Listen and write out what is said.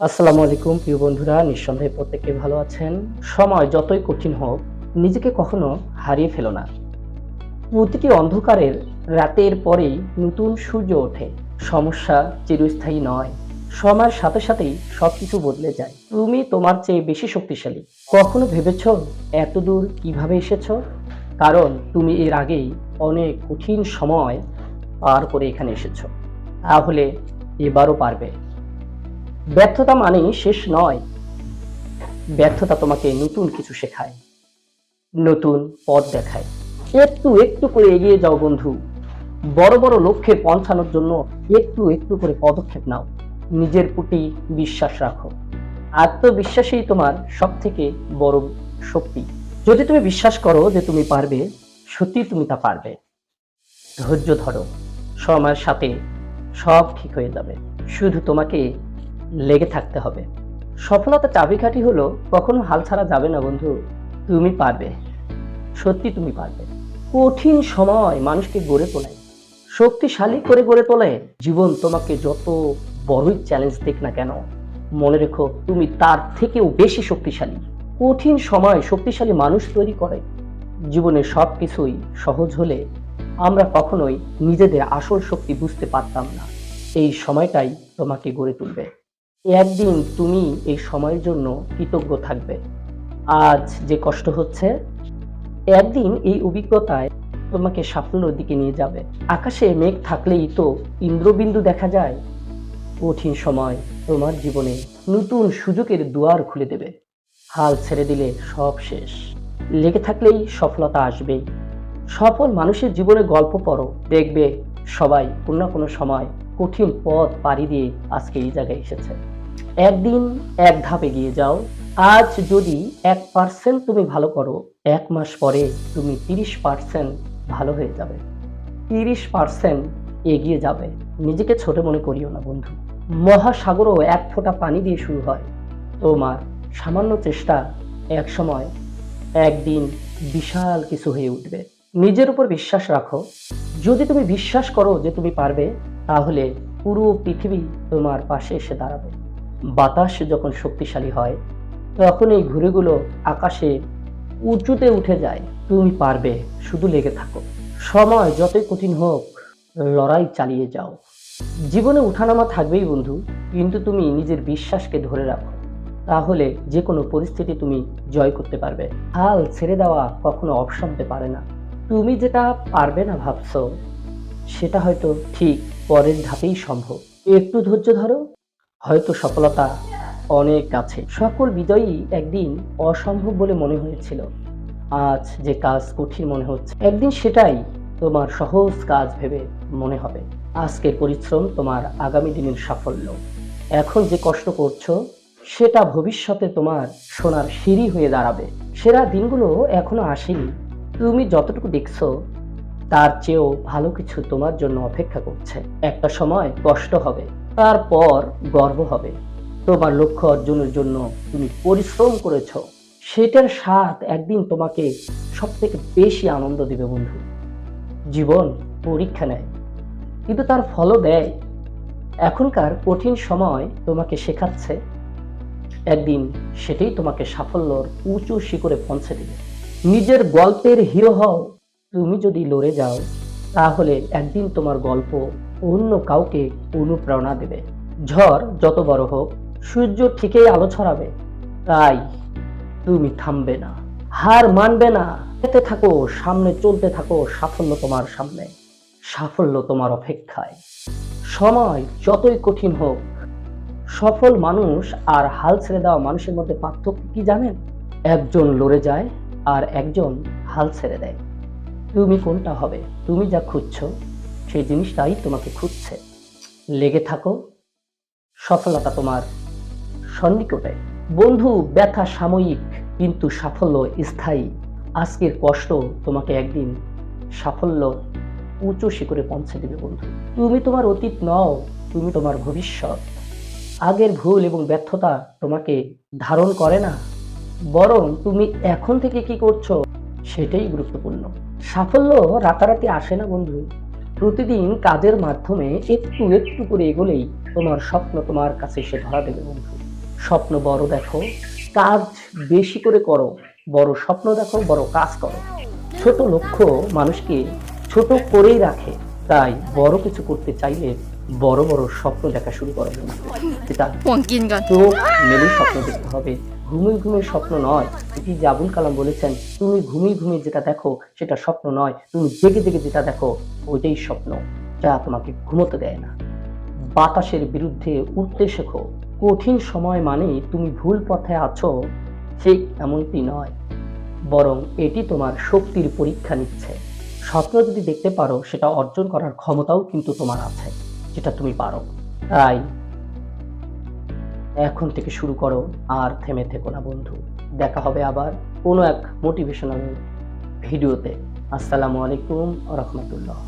আসসালামু আলাইকুম, প্রিয় বন্ধুরা। নিঃসন্দেহে প্রত্যেকে ভালো আছেন। সময় যতই কঠিন হোক, নিজেকে কখনো হারিয়ে ফেলো না। প্রতিটি অন্ধকারের রাতের পরেই নতুন সূর্য ওঠে। সমস্যা চিরস্থায়ী নয়। সময়ের সাথে সাথেই সবকিছু বদলে যায়। তুমি তোমার চেয়ে বেশি শক্তিশালী। কখনো ভেবেছ এত দূর কীভাবে এসেছ? কারণ তুমি এর আগেই অনেক কঠিন সময় পার করে এখানে এসেছ। তাহলে এবারও পারবে। ব্যর্থতা মানেই শেষ নয়। ব্যর্থতা তোমাকে নতুন কিছু শেখায়, নতুন পথ দেখায়। একটু একটু করে এগিয়ে যাও বন্ধু। বড় বড় লক্ষ্যে পৌঁছানোর জন্য একটু একটু করে পদক্ষেপ নাও। নিজের প্রতি বিশ্বাস রাখো। আত্মবিশ্বাসই তোমার সব থেকে বড় শক্তি। যদি তুমি বিশ্বাস করো যে তুমি পারবে, সত্যি তুমি তা পারবে। ধৈর্য ধরো। সময়ের সাথে সব ঠিক হয়ে যাবে। শুধু তোমাকে লেগে থাকতে হবে। সফলতা চাবিকাঠি হলো, কখনো হাল ছাড়া যাবে না বন্ধু, তুমি পারবে। সত্যি তুমি পারবে। কঠিন সময় মানুষকে গড়ে তোলে। শক্তিশালী করে গড়ে তোলে। জীবন তোমাকে যত বড়ই চ্যালেঞ্জ দিক না কেন, মনে রেখো তুমি তার থেকেও বেশি শক্তিশালী। কঠিন সময় শক্তিশালী মানুষ তৈরি করে। জীবনের সব কিছুই সহজ হলে আমরা কখনোই নিজেদের আসল শক্তি বুঝতে পারতাম না। এই সময়টাই তোমাকে গড়ে তুলবে। একদিন তুমি এই সময়ের জন্য কৃতজ্ঞ থাকবে। আজ যে কষ্ট হচ্ছে, একদিন এই অভিজ্ঞতায় তোমাকে সাফল্যের দিকে নিয়ে যাবে। আকাশে মেঘ থাকলেই তো ইন্দ্রবিন্দু দেখা যায়। কঠিন সময় তোমার জীবনে নতুন সুযোগের দুয়ার খুলে দেবে। হাল ছেড়ে দিলে সব শেষ। লেগে থাকলেই সফলতা আসবেই। সফল মানুষের জীবনে গল্প পড়ো। দেখবে সবাই কোনো না কোনো সময় কঠিন পথ পাড়ি দিয়ে আজকে এই জায়গায় এসেছে। একদিন এক ধাপ এগিয়ে যাও। আজ যদি এক পার্সেন্ট তুমি ভালো করো, এক মাস পরে তুমি তিরিশ পার্সেন্ট ভালো হয়ে যাবে। তিরিশ পার্সেন্ট এগিয়ে যাবে। নিজেকে ছোট মনে করিও না বন্ধু। মহাসাগরও এক ফোঁটা পানি দিয়ে শুরু হয়। তোমার সামান্য চেষ্টা এক সময় একদিন বিশাল কিছু হয়ে উঠবে। নিজের উপর বিশ্বাস রাখো। যদি তুমি বিশ্বাস করো যে তুমি পারবে তাহলে পুরো পৃথিবী তোমার পাশে এসে দাঁড়াবে। বাতাস যখন শক্তিশালী হয়, তখন এই ঘুরেগুলো আকাশে উঁচুতে উঠে যায়। তুমি পারবে শুধু লেগে থাকো। সময় যতই কঠিন হোক, লড়াই চালিয়ে যাও। জীবনে উঠানামা থাকবেই বন্ধু, কিন্তু তুমি নিজের বিশ্বাসকে ধরে রাখো। তাহলে যে কোনো পরিস্থিতি তুমি জয় করতে পারবে। হাল ছেড়ে দেওয়া কখনো অপশন হতে পারে না। তুমি যেটা পারবে না ভাবছ, সেটা হয়তো ঠিক পরের ধাপেই সম্ভব। একটু ধৈর্য ধরো, হয়তো সফলতা অনেক কাছে সকল বিজয়ী একদিন অসম্ভব বলে মনে হয়েছিল। আজ যে কাজ কঠিন মনে হচ্ছে, একদিন সেটাই তোমার সহজ কাজ ভেবে মনে হবে। আজকের পরিশ্রম তোমার আগামী দিনের সাফল্য। এখন যে কষ্ট করছ, সেটা ভবিষ্যতে তোমার সোনার সিঁড়ি হয়ে দাঁড়াবে। সেরা দিনগুলো এখনও আসেনি। তুমি যতটুকু দেখছ তার চেয়েও ভালো কিছু তোমার জন্য অপেক্ষা করছে। একটা সময় কষ্ট হবে, তারপর গর্ব হবে। তোমার লক্ষ্য অর্জনের জন্য তুমি পরিশ্রম করেছ। সেটার স্বাদ একদিন তোমাকে সব থেকে বেশি আনন্দ দিবে, বন্ধু। জীবন পরীক্ষা নেয়, কিন্তু তার ফলও দেয়। এখনকার কঠিন সময় তোমাকে শেখাচ্ছে। একদিন সেটাই তোমাকে সাফল্যর উঁচু শিখরে পৌঁছে দেবে। নিজের গল্পের হিরো হও তুমি যদি লড়ে যাও, তাহলে একদিন তোমার গল্প অন্য কাউকে অনুপ্রেরণা দেবে। ঝড় যত বড় হোক, সূর্য ঠিকই আলো ছড়াবে। তাই তুমি থামবে না। হার মানবে না। যেতে থাকো, সামনে চলতে থাকো, সাফল্য তোমার সামনে। সাফল্য তোমার অপেক্ষায়। সময় যতই কঠিন হোক, সফল মানুষ আর হাল ছেড়ে দেওয়া মানুষের মধ্যে পার্থক্য কি জানেন? একজন লড়ে যায় আর একজন হাল ছেড়ে দেয়। তুমি কোনটা হবে? তুমি যা খুঁজছো, সেই জিনিসটাই তোমাকে খুঁজছে। লেগে থাকো। সফলতা তোমার সন্নিকটে। বন্ধু, ব্যথা সাময়িক, কিন্তু সাফল্য স্থায়ী। আজকের কষ্ট তোমাকে একদিন সাফল্য উঁচু শিখরে পৌঁছে দেবে বন্ধু। তুমি তোমার অতীত নও, তুমি তোমার ভবিষ্যৎ। আগের ভুল এবং ব্যর্থতা তোমাকে ধারণ করে না। বরং তুমি এখন থেকে কি করছ, সেটাই গুরুত্বপূর্ণ। সাফল্য রাতারাতি আসে না, বন্ধু। প্রতিদিন কাজের মাধ্যমে একটু একটু করে এগোলেই তোমার স্বপ্ন তোমার কাছে এসে ধরা দেবে, বন্ধু। স্বপ্ন বড় দেখো, কাজ বেশি করে করো। বড় স্বপ্ন দেখো, বড় কাজ করো। ছোট লক্ষ্য মানুষকে ছোট করেই রাখে। তাই বড় কিছু করতে চাইলে বড় বড় স্বপ্ন দেখা শুরু করে। মেলে স্বপ্ন দেখতে হবে। ঘুমিয়ে ঘুমিয়ে স্বপ্ন নয়। এটি আবুল কালাম বলেছেন তুমি ঘুমিয়ে ঘুমিয়ে যেটা দেখো সেটা স্বপ্ন নয়। তুমি জেগে জেগে যেটা দেখো ওইটাই স্বপ্ন। যা তোমাকে ঘুমোতে দেয় না। বাতাসের বিরুদ্ধে উঠতে শেখো। কঠিন সময় মানে তুমি ভুল পথে আছো ঠিক এমনটি নয়। বরং এটি তোমার শক্তির পরীক্ষা নিচ্ছে। স্বপ্ন যদি দেখতে পারো, সেটা অর্জন করার ক্ষমতাও কিন্তু তোমার আছে, যেটা তুমি পারো। তাই এখন থেকে শুরু করো, আর থেমে থেকো না বন্ধু। দেখা হবে আবার কোনো এক মোটিভেশনাল ভিডিওতে। আসসালামু আলাইকুম রহমতুল্লাহ।